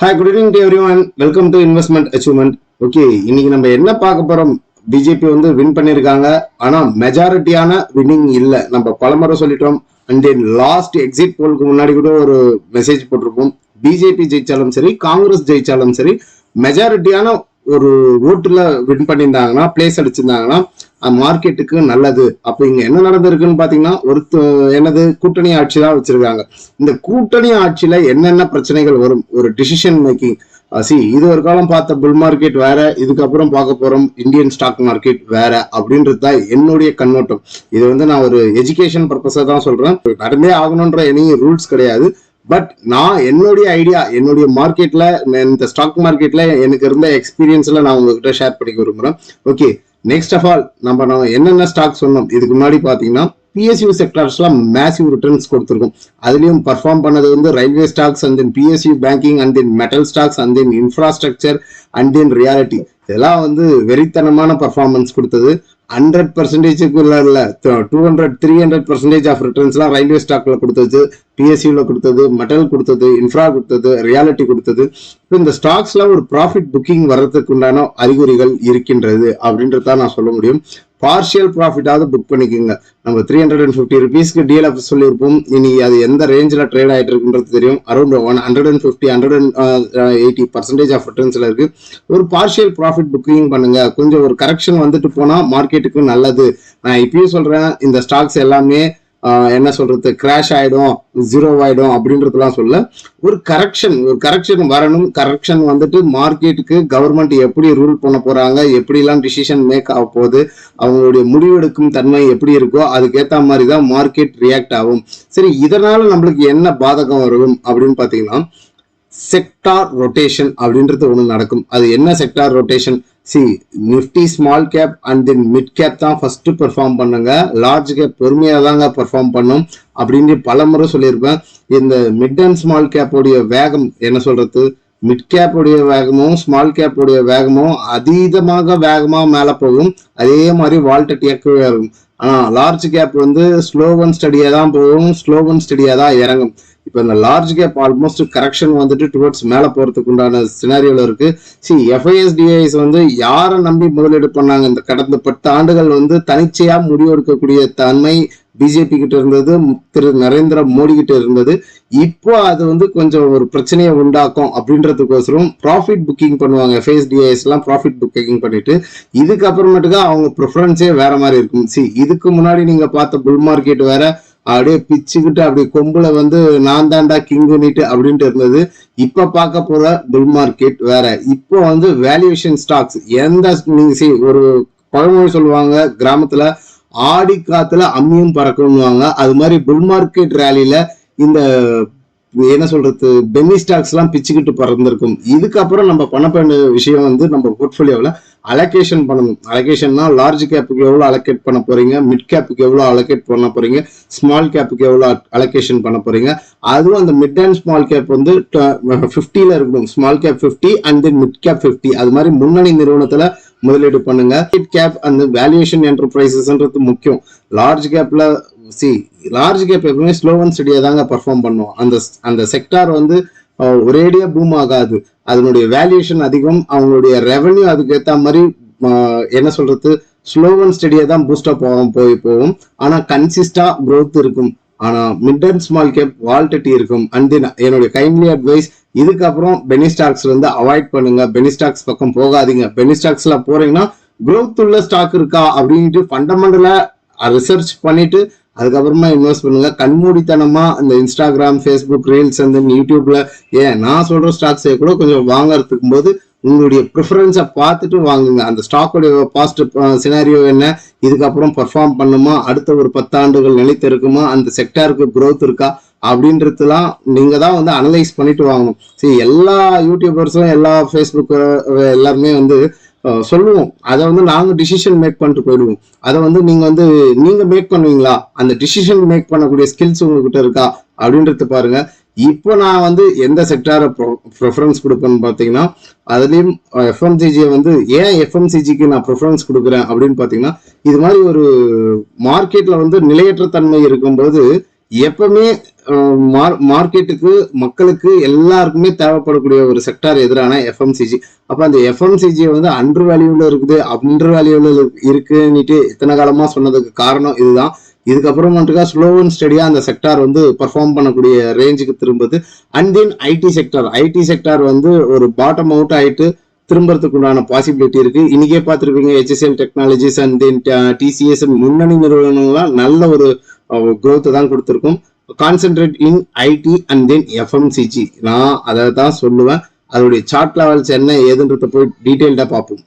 Hi good evening to everyone welcome to investment achievement okay இன்னைக்கு நம்ம என்ன பார்க்க போறோம்? பிஜேபி வந்து வின் பண்ணியிருக்காங்க ஆனால் மெஜாரிட்டியான வின்னிங் இல்லை. நம்ம பலமுறை சொல்லிட்டோம். அண்ட் தென் லாஸ்ட் எக்ஸிட் போலுக்கு முன்னாடி கூட ஒரு மெசேஜ் போட்டிருப்போம். பிஜேபி ஜெயிச்சாலும் சரி காங்கிரஸ் ஜெயிச்சாலும் சரி மெஜாரிட்டியான ஒரு ஓட்டுல வின் பண்ணியிருந்தாங்கன்னா பிளேஸ் அடிச்சிருந்தாங்கன்னா மார்க்கெட்டுக்கு நல்லது. அப்ப இங்க என்ன நடந்திருக்குன்னு பாத்தீங்கன்னா ஒரு என்னது கூட்டணி ஆட்சி தான் வச்சிருக்காங்க. இந்த கூட்டணி ஆட்சியில என்னென்ன பிரச்சனைகள் வரும்? ஒரு டிசிஷன் மேக்கிங் சி இது ஒரு காலம் பார்த்த புல் மார்க்கெட் வேற இதுக்கப்புறம் பார்க்க போறோம் இந்தியன் ஸ்டாக் மார்க்கெட் வேற அப்படின்றது தான் என்னுடைய கண்ணோட்டம். இது வந்து நான் ஒரு எஜுகேஷன் பர்பஸா தான் சொல்றேன். நடந்தே ஆகணுன்ற எனி ரூல்ஸ் கிடையாது. பட் நான் என்னுடைய ஐடியா என்னுடைய மார்க்கெட்ல இந்த ஸ்டாக் மார்க்கெட்ல எனக்கு இருந்த எக்ஸ்பீரியன்ஸ்ல நான் உங்ககிட்ட ஷேர் பண்ணிக்க விரும்புறேன். ஓகே நெக்ஸ்ட் ஆஃப் ஆல் நம்ம நம்ம என்னென்ன ஸ்டாக் சொன்னோம் இதுக்கு முன்னாடி பார்த்தீங்கன்னா பிஎஸ்யூ செக்டர்ஸ்லாம் மேசிவ் ரிட்டர்ன்ஸ் கொடுத்துருக்கும். அதுலேயும் பர்ஃபார்ம் பண்ணது வந்து railway stocks and then PSU banking and then metal stocks and then infrastructure and then reality இதெல்லாம் வந்து வெறித்தனமான பர்ஃபார்மன்ஸ் கொடுத்தது. Hundred பர்சன்டேஜுக்குள்ள two hundred three hundred percentage of ரிட்டர்ன்ஸ்லாம் railway ஸ்டாக்ல கொடுத்தது பிஎஸ்சியில் கொடுத்தது மெட்டல் கொடுத்தது இன்ஃப்ரா கொடுத்தது ரியாலிட்டி கொடுத்தது. இப்போ இந்த ஸ்டாக்ஸ்ல ஒரு ப்ராஃபிட் புக்கிங் வர்றதுக்கு உண்டான அறிகுறிகள் இருக்கின்றது அப்படின்றத நான் சொல்ல முடியும். பார்ஷியல் ப்ராஃபிட்டாவது புக் பண்ணிக்கோங்க. நம்ம த்ரீ ஹண்ட்ரட் அண்ட் ஃபிஃப்டி ருபீஸ்க்கு டிஎல்எஃப் சொல்லியிருப்போம். இனி அது எந்த ரேஞ்சில் ட்ரேட் ஆகிட்டு இருக்குன்றது தெரியும். Around one hundred and fifty hundred and eighty percentage of ரிட்டர்ன்ஸில் இருக்கு. ஒரு பார்ஷியல் ப்ராஃபிட் புக்கிங் பண்ணுங்க. கொஞ்சம் ஒரு கரெக்ஷன் வந்துட்டு போனால் மார்க்கெட்டுக்கு நல்லது. நான் இப்பயும் சொல்கிறேன் இந்த ஸ்டாக்ஸ் எல்லாமே என்ன சொல்றது கிராஷ் ஆயிடும் ஜீரோ ஆயிடும் அப்படின்றதுலாம் சொல்ல ஒரு கரெக்ஷன் ஒரு கரெக்ஷன் வரணும். கரெக்ஷன் வந்துட்டு மார்க்கெட்டுக்கு கவர்மெண்ட் எப்படி ரூல் பண்ண போறாங்க எப்படிலாம் டிசிஷன் மேக் ஆக போகுது அவங்களுடைய முடிவெடுக்கும் தன்மை எப்படி இருக்கோ அதுக்கேற்ற மாதிரி தான் மார்க்கெட் ரியாக்ட் ஆகும். சரி இதனால நம்மளுக்கு என்ன பாதகம் வரும் அப்படின்னு பாத்தீங்கன்னா செக்டார் ரொட்டேஷன் அப்படின்றது ஒன்று நடக்கும். அது என்ன sector rotation C Nifty small cap and then mid cap தான் ஃபர்ஸ்ட் பெர்ஃபார்ம் பண்ணுங்க. லார்ஜ் கேப் பொறுமையாக தாங்க பெர்ஃபார்ம் பண்ணும். அப்படின்னு பல முறை சொல்லியிருப்பேன். இந்த மிட் அண்ட் ஸ்மால் கேப்போடைய வேகம் என்ன சொல்றது? மிட் கேப்புடைய வேகமும் ஸ்மால் கேப்புடைய வேகமும் அதீதமாக வேகமாக மேலே போகும். அதே மாதிரி வால்டட்டியாக்கவே இருக்கும் ஆனால் லார்ஜ் கேப் வந்து ஸ்லோவன் ஸ்டடியாக தான் போகும். ஸ்லோவன் ஸ்டடியாக தான் இறங்கும். இப்போ இந்த லார்ஜ் கேப் ஆல்மோஸ்ட் கரெக்ஷன் வந்துட்டு டுவர்ட்ஸ் மேலே போகிறதுக்கு உண்டான சினாரியோவில் இருக்கு. சி எஃப்ஐஎஸ்டிஐஸ் வந்து யாரை நம்பி முதலீடு பண்ணாங்க? இந்த கடந்த பத்து ஆண்டுகள் வந்து தனிச்சையாக முடிவெடுக்கக்கூடிய தன்மை பிஜேபி கிட்ட இருந்தது திரு நரேந்திர மோடி கிட்ட இருந்தது. இப்போ அது வந்து கொஞ்சம் ஒரு பிரச்சனையை உண்டாக்கும் அப்படின்றதுக்கோசரம் ப்ராஃபிட் புக்கிங் பண்ணுவாங்க. எஃப்ஐஎஸ்டிஐஸ் எல்லாம் ப்ராஃபிட் புக்கிங் பண்ணிட்டு இதுக்கப்புறமேட்டுக்கா அவங்க ப்ரிஃபரன்ஸே வேற மாதிரி இருக்கும். சி இதுக்கு முன்னாடி நீங்க பார்த்த புல் மார்க்கெட் வேற அப்படியே பிச்சுக்கிட்டு அப்படி கொம்புல வந்து நான் தாண்டா கிங்குனிட்டு அப்படின்ட்டு இருந்தது. இப்ப பார்க்க போற புல் மார்க்கெட் வேற. இப்போ வந்து வேல்யூவேஷன் ஸ்டாக்ஸ் எந்த நீங்க சரி ஒரு பழமொழி சொல்லுவாங்க கிராமத்துல ஆடி காத்துல அம்மியும் பறக்கணும்வாங்க அது மாதிரி புல் மார்க்கெட் ரேலியில இந்த என்ன சொல்றது பென்னி ஸ்டாக்ஸ் எல்லாம் பிச்சுக்கிட்டு பறந்திருக்கும். இதுக்கப்புறம் நம்ம பண்ண வேண்டிய விஷயம் வந்து நம்ம போர்ட்ஃபோலியோவில் அலோகேஷன் பண்ணணும். அலோகேஷன்னா லார்ஜ் கேப்புக்கு எவ்வளோ அலோகேட் பண்ண போறீங்க மிட் கேப்புக்கு எவ்வளோ அலோகேட் பண்ண போறீங்க ஸ்மால் கேப்புக்கு எவ்வளோ அலோகேஷன் பண்ண போறீங்க. அதுவும் அந்த மிட் அண்ட் ஸ்மால் கேப் வந்து ஃபிஃப்டியில் இருக்கணும். Small cap fifty and then mid cap fifty அது மாதிரி முன்னணி நிறுவனத்தில் முதலீடு பண்ணுங்க. மிட் கேப் அந்த வேல்யூஷன் என்டர்பிரைசஸ்ன்றது முக்கியம். லார்ஜ் கேப்ல சி லார்ஜ் கேப் எப்பவுமே ஸ்லோ அண்ட் ஸ்டடியாக தாங்க பர்ஃபார்ம் பண்ணும். அந்த அந்த செக்டார் வந்து ஒரேடியா பூம் ஆகாது. அதனுடைய வேல்யூஷன் அதிகம் அவங்களுடைய ரெவன்யூ அதுக்கு ஏற்ற மாதிரி என்ன சொல்றது ஸ்லோ அண்ட் ஸ்டடியா தான் பூஸ்டப் போகும் போய் போகும். ஆனா கன்சிஸ்டா க்ரோத் இருக்கும். ஆனா mid and small cap volatility இருக்கும். அண்ட் தென் என்னுடைய கைண்ட்லி அட்வைஸ் இதுக்கப்புறம் பெனி ஸ்டாக்ஸ் வந்து அவாய்ட் பண்ணுங்க. பெனிஸ்டாக்ஸ் பக்கம் போகாதீங்க. பெனிஸ்டாக்ஸ்ல போறீங்கன்னா growth உள்ள ஸ்டாக் இருக்கா அப்படின்ட்டு ஃபண்டமெண்டலா ரிசர்ச் பண்ணிட்டு அதுக்கப்புறமா இன்வெஸ்ட் பண்ணுங்க. கண்மூடித்தனமா இந்த இன்ஸ்டாகிராம் ஃபேஸ்புக் ரீல்ஸ் அந்த யூடியூப்ல ஏன் நான் சொல்ற ஸ்டாக்ஸை கூட கொஞ்சம் வாங்கறதுக்கும் போது உங்களுடைய ப்ரிஃபரன்ஸை பார்த்துட்டு வாங்குங்க. அந்த ஸ்டாக்கோடைய பாஸ்ட் சினாரியோ என்ன? இதுக்கப்புறம் பர்ஃபார்ம் பண்ணுமா? அடுத்த ஒரு பத்தாண்டுகள் நிலைத்து இருக்குமா? அந்த செக்டாருக்கு க்ரோத் இருக்கா? அப்படின்றதுலாம் நீங்க தான் வந்து அனலைஸ் பண்ணிட்டு வாங்கணும். சரி எல்லா யூடியூபர்ஸும் எல்லா ஃபேஸ்புக் எல்லாருமே வந்து சொல்லுவோம். அதை வந்து நாங்க டிசிஷன் மேக் பண்ணிட்டு போயிடுவோம். அதை வந்து நீங்க வந்து நீங்க மேக் பண்ணுவீங்களா? அந்த டிசிஷன் மேக் பண்ணக்கூடிய ஸ்கில்ஸ் உங்ககிட்ட இருக்கா? அப்படின்றது பாருங்க. இப்போ நான் வந்து எந்த செக்டாரை ப்ரிஃபரன்ஸ் கொடுப்பேன்னு பார்த்தீங்கன்னா அதுலேயும் எஃப்எம்சிஜியை வந்து ஏன் எஃப்எம்சிஜிக்கு நான் ப்ரிஃபரன்ஸ் கொடுக்குறேன் அப்படின்னு பார்த்தீங்கன்னா இது மாதிரி ஒரு மார்க்கெட்ல வந்து நிலையற்ற தன்மை இருக்கும்போது எப்பவுமே மார்க்கெட்டுக்கு மக்களுக்கு எல்லாருக்குமே தேவைப்படக்கூடிய ஒரு செக்டார் எதிரான எஃப்எம்சிஜி அப்ப அந்த எஃப்எம்சிஜி வந்து அண்டர் வேல்யூல இருக்குது அண்டர் வேல்யூல இருக்குன்னுட்டு இத்தனை காலமா சொன்னதுக்கு காரணம் இதுதான். இதுக்கப்புறம் மட்டுக்கா ஸ்லோ அண்ட் ஸ்டடியா அந்த செக்டார் வந்து பர்ஃபார்ம் பண்ணக்கூடிய ரேஞ்சுக்கு திரும்புது. And then IT sector IT sector வந்து ஒரு பாட்டம் அவுட் ஆயிட்டு திரும்புறதுக்கு உண்டான பாசிபிலிட்டி இருக்கு. இன்னைக்கே பார்த்துருப்பீங்க HSL technologies and then TCS uh, முன்னணி நிறுவனங்கள்லாம் நல்ல ஒரு uh, குரோத்தை தான் கொடுத்துருக்கும். Concentrate in IT and then FMCG நான் அதை தான் சொல்லுவேன். அதோடைய சார்ட் லெவல்ஸ் என்ன ஏதுன்றத போய் டீட்டெயில்டாக பார்ப்போம்.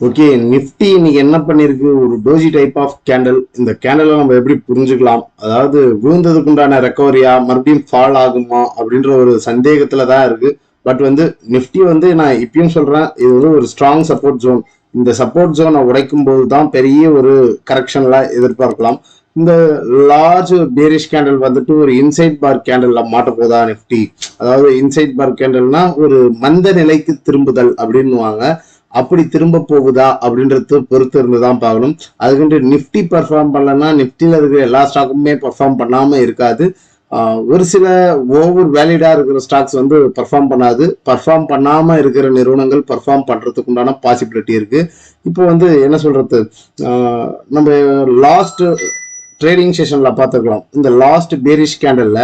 ஓகே நிஃப்டி இன்னைக்கு என்ன பண்ணிருக்கு? ஒரு டோஜி டைப் ஆஃப் கேண்டில் இந்த கேண்டலை நம்ம எப்படி புரிஞ்சுக்கலாம்? அதாவது விழுந்ததுக்கு உண்டான ரெக்கவரியா மறுபடியும் ஃபால் ஆகுமா? அப்படின்ற ஒரு சந்தேகத்துல தான் இருக்கு. பட் வந்து நிஃப்டி வந்து நான் இப்பயும் சொல்றேன் இது வந்து ஒரு ஸ்ட்ராங் சப்போர்ட் ஜோன் இந்த சப்போர்ட் ஜோனை உடைக்கும் போது தான் பெரிய ஒரு கரெக்ஷன்லாம் எதிர்பார்க்கலாம். இந்த லார்ஜ் பேரிஷ் கேண்டில் வந்துட்டு ஒரு இன்சைட் பார் கேண்டில்ல மாட்ட போதா நிஃப்டி அதாவது இன்சைட் பார் கேண்டில்னா ஒரு மந்த நிலைக்கு திரும்புதல் அப்படின்னுவாங்க. அப்படி திரும்ப போகுதா அப்படின்றது பொறுத்து இருந்து தான் பார்க்கணும். அதுக்கு நிஃப்டி பர்ஃபார்ம் பண்ணலன்னா நிஃப்டியில் இருக்கிற எல்லா ஸ்டாக்குமே பர்ஃபார்ம் பண்ணாமல் இருக்காது. ஒரு சில ஓவர் வேலிடா இருக்கிற ஸ்டாக்ஸ் வந்து பர்ஃபார்ம் பண்ணாது. பர்ஃபார்ம் பண்ணாம இருக்கிற நிறுவனங்கள் பர்ஃபார்ம் பண்றதுக்கு உண்டான பாசிபிலிட்டி இருக்கு. இப்போ வந்து என்ன சொல்றது? நம்ம லாஸ்ட் ட்ரேடிங் செஷன்ல பார்த்துருக்கலாம் இந்த லாஸ்ட் பேரிஷ் கேண்டல்ல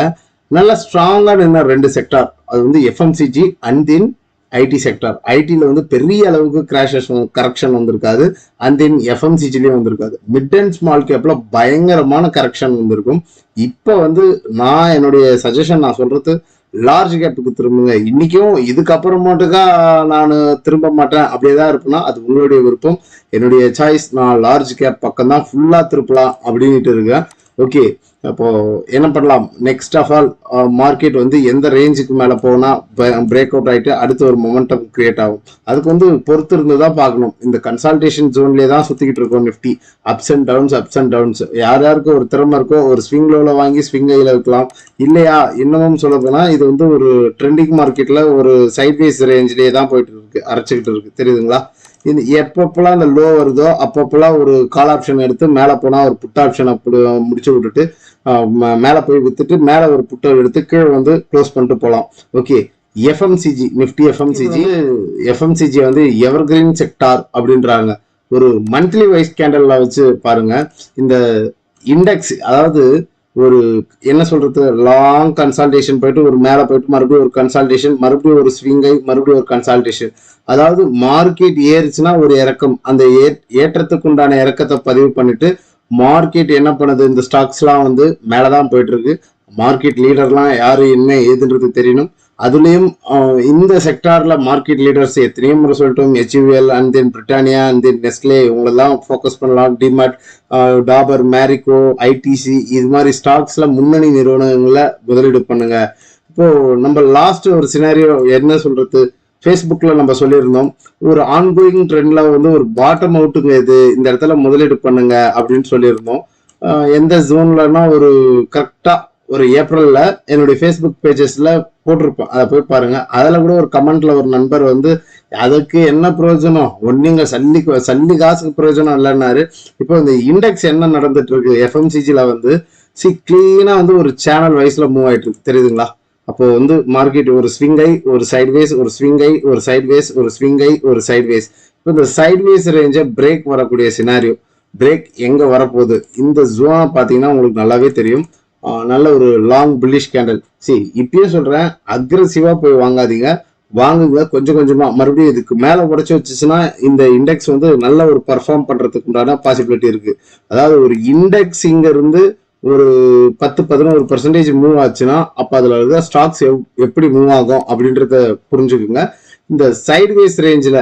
நல்ல ஸ்ட்ராங்கா நின்ன ரெண்டு செக்டார் அது வந்து FMCG and then IT sector ஐடியில் வந்து பெரிய அளவுக்கு கிராஷஸ் கரெக்ஷன் வந்திருக்காது. அண்ட் தென் எஃப்எம்சிஜிலையும் வந்திருக்காது. மிட் அண்ட் ஸ்மால் கேப்பில் பயங்கரமான கரெக்ஷன் வந்திருக்கும். இப்போ வந்து நான் என்னுடைய சஜஷன் நான் சொல்கிறது லார்ஜ் கேப்புக்கு திரும்புங்க. இன்னைக்கும் இதுக்கப்புறமாட்டுக்கா நான் திரும்ப மாட்டேன். அப்படியே தான் இருப்பேன்னா அது உங்களுடைய விருப்பம். என்னுடைய சாய்ஸ் நான் லார்ஜ் கேப் பக்கம் தான் ஃபுல்லாக திருப்பலாம் அப்படின்ட்டு இருக்கேன். ஓகே அப்போ என்ன பண்ணலாம்? நெக்ஸ்ட் ஆஃப் ஆல் மார்க்கெட் வந்து எந்த ரேஞ்சுக்கு மேல போனா பிரேக் அவுட் ஆயிட்டு அடுத்து ஒரு மொமெண்டம் கிரியேட் ஆகும். அதுக்கு வந்து பொறுத்து இருந்து தான் பார்க்கணும். இந்த கன்சல்டேஷன் ஜோன்லேயே தான் சுத்திக்கிட்டு இருக்கோம் Nifty ups and downs ups and downs யார் யாருக்கு ஒரு திறமை இருக்கோ ஒரு ஸ்விங் லோல வாங்கி ஸ்விங் கையில் வைக்கலாம் இல்லையா? இன்னமும் சொல்ல போனா இது வந்து ஒரு ட்ரெண்டிங் மார்க்கெட்ல ஒரு சைட்வேஸ் ரேஞ்சிலேயே தான் போயிட்டு இருக்கு அரைச்சிக்கிட்டு இருக்கு. தெரியுதுங்களா? இது எப்பப்பெல்லாம் இந்த லோ வருதோ அப்பப்பெல்லாம் ஒரு கால் ஆப்ஷன் எடுத்து மேலே போனால் ஒரு புட் ஆப்ஷன் அப்படி முடிச்சு விட்டுட்டு மேலே போய் வித்துட்டு மேலே ஒரு புட்டை எடுத்து கீழே வந்து க்ளோஸ் பண்ணிட்டு போகலாம் okay FMCG Nifty FMCG FMCG வந்து எவர்கிரீன் செக்டார் அப்படின்றாங்க. ஒரு மந்த்லி வைஸ் கேண்டல்ல வச்சு பாருங்க. இந்த இண்டெக்ஸ் அதாவது ஒரு என்ன சொல்றது லாங் கன்சல்டேஷன் போயிட்டு ஒரு மேல போயிட்டு மறுபடியும் ஒரு கன்சல்டேஷன் மறுபடியும் ஒரு ஸ்விங்கை மறுபடியும் ஒரு கன்சல்டேஷன் அதாவது மார்க்கெட் ஏறுச்சுன்னா ஒரு இறக்கம். அந்த ஏற்றத்துக்கு உண்டான இறக்கத்தை பதிவு பண்ணிட்டு மார்க்கெட் என்ன பண்ணுது? இந்த ஸ்டாக்ஸ்லாம் வந்து மேலதான் போயிட்டு இருக்கு மார்க்கெட் லீடர்லாம் யாரு என்ன ஏதுன்றது தெரியணும். அதுலேயும் இந்த செக்டாரில் மார்க்கெட் லீடர்ஸ் எத்தனையோ முறை சொல்லிட்டோம். HUL and then Britannia and then Nestle இவங்களெல்லாம் ஃபோக்கஸ் பண்ணலாம். டிமார்ட் டாபர் மேரிகோ ஐடிசி இது மாதிரி ஸ்டாக்ஸில் முன்னணி நிறுவனங்களை முதலீடு பண்ணுங்க. இப்போ நம்ம லாஸ்ட் ஒரு சினாரியோ என்ன சொல்கிறது ஃபேஸ்புக்கில் நம்ம சொல்லியிருந்தோம் ஒரு ஆன்கோயிங் ட்ரெண்டில் வந்து ஒரு பாட்டம் அவுட்டுங்க இது இந்த இடத்துல முதலீடு பண்ணுங்க அப்படின்னு சொல்லியிருந்தோம். எந்த ஜோன்லன்னா ஒரு கரெக்டாக ஒரு ஏப்ரலில் என்னுடைய ஃபேஸ்புக் பேஜஸில் போட்டிருப்பேன். அதை போய் பாருங்கள் அதில் கூட ஒரு கமெண்ட்டில் ஒரு நண்பர் வந்து அதுக்கு என்ன பிரயோஜனம்? ஒன்றுங்க சல்லி சல்லி காசுக்கு பிரயோஜனம் இல்லைன்னாரு. இப்போ இந்த இண்டெக்ஸ் என்ன நடந்துட்டு இருக்கு? எஃப்எம்சிஜியில் வந்து சி கிளீனாக வந்து ஒரு சேனல் வைஸ்ல மூவ் ஆகிட்டு இருக்கு. தெரியுதுங்களா? அப்போ வந்து மார்க்கெட் ஒரு ஸ்விங்கை ஒரு சைட்வேஸ் ஒரு ஸ்விங்கை ஒரு சைட்வேஸ் ஒரு ஸ்விங்கை ஒரு சைட்வேஸ் இப்போ இந்த சைட்வேஸ் ரேஞ்சை பிரேக் வரக்கூடிய சினாரியோ பிரேக் எங்க வரப்போகுது? இந்த ஜோனை பார்த்தீங்கன்னா உங்களுக்கு நல்லாவே தெரியும். நல்ல ஒரு லாங் புல்லிஷ் கேண்டல் சரி இப்பயே சொல்றேன் அக்ரெசிவா போய் வாங்காதீங்க. வாங்குங்க கொஞ்சம் கொஞ்சமா. மறுபடியும் இதுக்கு மேல உடச்சி வச்சுச்சுன்னா இந்த இண்டெக்ஸ் வந்து நல்ல ஒரு பர்ஃபார்ம் பண்றதுக்கு உண்டான பாசிபிலிட்டி இருக்கு. அதாவது ஒரு இண்டெக்ஸ் இங்க இருந்து ஒரு பத்து பதினோரு பர்சன்டேஜ் மூவ் ஆச்சுன்னா அப்போ அதில் இருக்க ஸ்டாக்ஸ் எவ் எப்படி மூவ் ஆகும் அப்படின்றத புரிஞ்சுக்குங்க. இந்த சைட்வேஸ் ரேஞ்சில்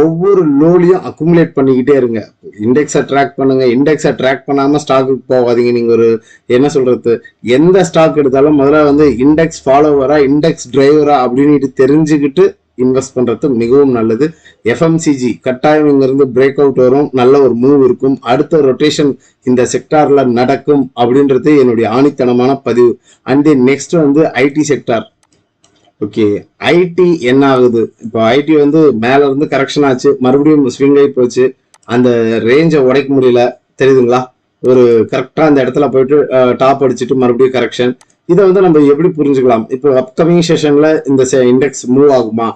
ஒவ்வொரு லோலையும் அக்குமுலேட் பண்ணிக்கிட்டே இருங்க. இண்டெக்ஸை ட்ராக் பண்ணுங்க. இண்டெக்ஸை ட்ராக் பண்ணாமல் ஸ்டாக்குக்கு போகாதீங்க. நீங்கள் ஒரு என்ன சொல்கிறது எந்த ஸ்டாக் எடுத்தாலும் முதல்ல வந்து இண்டெக்ஸ் ஃபாலோவரா இண்டெக்ஸ் டிரைவரா அப்படின்ட்டு தெரிஞ்சுக்கிட்டு இன்வெஸ்ட் பண்ணுறது மிகவும் நல்லது. எஃப்எம்சிஜி கட்டாயம் இங்கேருந்து பிரேக் அவுட் வரும். நல்ல ஒரு மூவ் இருக்கும். அடுத்த ரொட்டேஷன் இந்த செக்டாரில் நடக்கும் அப்படின்றது என்னுடைய ஆணித்தனமான பதிவு. அண்ட் தென் நெக்ஸ்ட் வந்து ஐடி செக்டார் ஓகே ஐடி என்ன ஆகுது? இப்போ ஐடி வந்து மேலே இருந்து கரெக்ஷன் ஆச்சு. மறுபடியும் ஸ்விங் ஆகி போச்சு. அந்த ரேஞ்சை உடைக்க முடியல. தெரியுதுங்களா? ஒரு கரெக்டாக அந்த இடத்துல போயிட்டு டாப் அடிச்சுட்டு மறுபடியும் கரெக்ஷன் இதை வந்து நம்ம எப்படி புரிஞ்சுக்கலாம்? இப்போ அப்கமிங் செஷன்ல இந்த இண்டெக்ஸ் மூவ் ஆகுமா?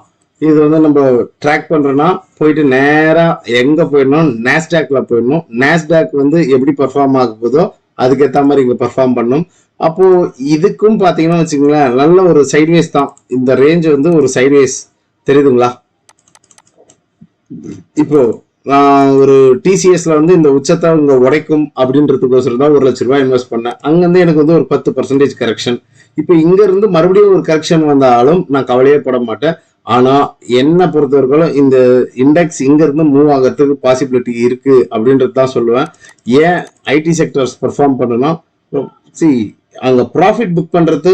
இது வந்து நம்ம ட்ராக் பண்றோம்னா போயிட்டு நேரா எங்க போயிடணும்? நேஸ்டாக்ல போயிடணும். நேஸ்டாக் வந்து எப்படி பெர்ஃபார்ம் ஆக போதோ அதுக்கேற்ற மாதிரி இங்க பெர்ஃபார்ம் பண்ணும். அப்போ இதுக்கும் பாத்தீங்கன்னா வச்சுக்கோங்களேன் நல்ல ஒரு சைட்வேஸ் தான். இந்த ரேஞ்ச் வந்து ஒரு சைட்வேஸ் தெரியுதுங்களா? இப்போ ஒரு டிசிஎஸ்ல வந்து இந்த உச்சத்தை இங்க உடைக்கும் அப்படின்றதுக்கோசரம் தான் ஒரு லட்ச ரூபாய் இன்வெஸ்ட் பண்ணேன். அங்கேருந்து எனக்கு வந்து ஒரு பத்து பர்சன்டேஜ் கரெக்ஷன் இப்போ இங்க இருந்து மறுபடியும் ஒரு கரெக்ஷன் வந்தாலும் நான் கவலையே பட மாட்டேன். ஆனா என்ன பொறுத்தவரைக்கும் இந்த இண்டெக்ஸ் இங்க இருந்து மூவ் ஆகிறதுக்கு பாசிபிலிட்டி இருக்கு அப்படின்றது தான் சொல்லுவேன். ஏன் ஐடி செக்டர்ஸ் பெர்ஃபார்ம் பண்ணணும்? சி அங்க ப்ராஃபிட் புக் பண்றது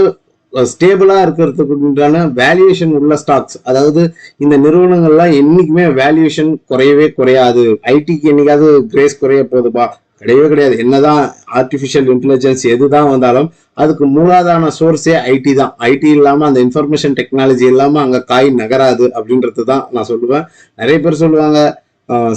ஸ்டேபிளாக இருக்கிறதுக்கு உண்டான வேல்யூவேஷன் உள்ள ஸ்டாக்ஸ் அதாவது இந்த நிறுவனங்கள்லாம் என்னைக்குமே வேல்யூவேஷன் குறையவே குறையாது. ஐடிக்கு என்னைக்காவது கிரேஸ் குறைய போகுதுப்பா. கிடையவே கிடையாது. என்னதான் ஆர்டிஃபிஷியல் இன்டெலிஜென்ஸ் எதுதான் வந்தாலும் அதுக்கு மூலாதான சோர்ஸே ஐடி தான். ஐடி இல்லாமல் அந்த இன்ஃபர்மேஷன் டெக்னாலஜி இல்லாமல் அங்கே காய் நகராது அப்படின்றது தான் நான் சொல்லுவேன். நிறைய பேர் சொல்லுவாங்க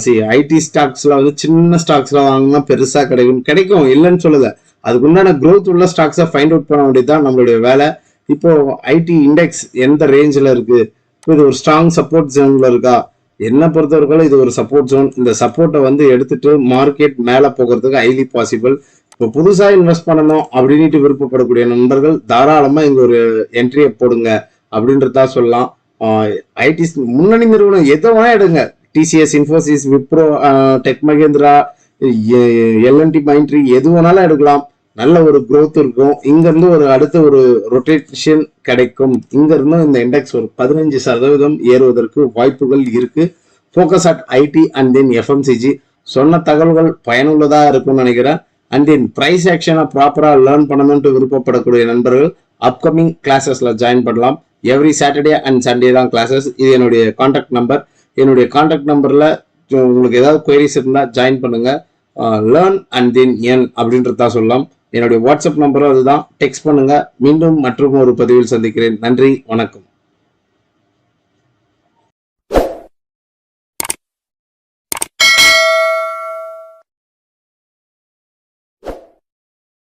சி ஐடி ஸ்டாக்ஸில் வந்து சின்ன ஸ்டாக்ஸில் வாங்கினா பெருசாக கிடைக்கும். கிடைக்கும் இல்லைன்னு சொல்லுத அதுக்குண்டான க்ரோத் உள்ள ஸ்டாக்ஸை ஃபைண்ட் அவுட் பண்ண வேண்டியது தான் நம்மளுடைய வேலை. இப்போ ஐடி இண்டெக்ஸ் எந்த ரேஞ்சில் இருக்கு? இப்போ இது ஒரு ஸ்ட்ராங் சப்போர்ட் ஜோன்ல இருக்கா? என்ன பொறுத்தவரைக்கும் இது ஒரு சப்போர்ட் ஜோன் இந்த சப்போர்ட்டை வந்து எடுத்துட்டு மார்க்கெட் மேலே போகிறதுக்கு ஹைலி பாசிபிள் இப்போ புதுசாக இன்வெஸ்ட் பண்ணணும் அப்படின்ட்டு விருப்பப்படக்கூடிய நண்பர்கள் தாராளமாக இங்கே ஒரு என்ட்ரியை போடுங்க அப்படின்றதா சொல்லலாம். ஐடி முன்னணி நிறுவனம் எதை வேணா எடுங்க. TCS Infosys Wipro tech Mahindra L and T Mindtree எது வேணாலும் எடுக்கலாம். நல்ல ஒரு க்ரோத் இருக்கும். இங்கேருந்து ஒரு அடுத்த ஒரு ரொட்டேஷன் கிடைக்கும். இங்கேருந்து இந்த இண்டெக்ஸ் ஒரு பதினஞ்சு சதவீதம் ஏறுவதற்கு வாய்ப்புகள் இருக்குது focus at IT and then FMCG சொன்ன தகவல்கள் பயனுள்ளதாக இருக்கும்னு நினைக்கிறேன். அண்ட் தென் ப்ரைஸ் ஆக்ஷனை ப்ராப்பராக லேர்ன் பண்ணணும்ட்டு விருப்பப்படக்கூடிய நண்பர்கள் அப்கமிங் கிளாஸஸில் ஜாயின் பண்ணலாம். எவ்ரி சாட்டர்டே அண்ட் சண்டே தான் கிளாஸஸ் இது என்னுடைய காண்டாக்ட் நம்பர் என்னுடைய காண்டாக்ட் நம்பரில் உங்களுக்கு ஏதாவது குயரிஸ் இருந்தால் ஜாயின் பண்ணுங்கள் லேர்ன் அண்ட் தென் என் அப்படின்றது தான் சொல்லலாம். என்னுடைய வாட்ஸ்அப் நம்பரும் அதுதான். டெக்ஸ்ட் பண்ணுங்க. மீண்டும் மற்றும் ஒரு பதிவில் சந்திக்கிறேன். நன்றி. வணக்கம்.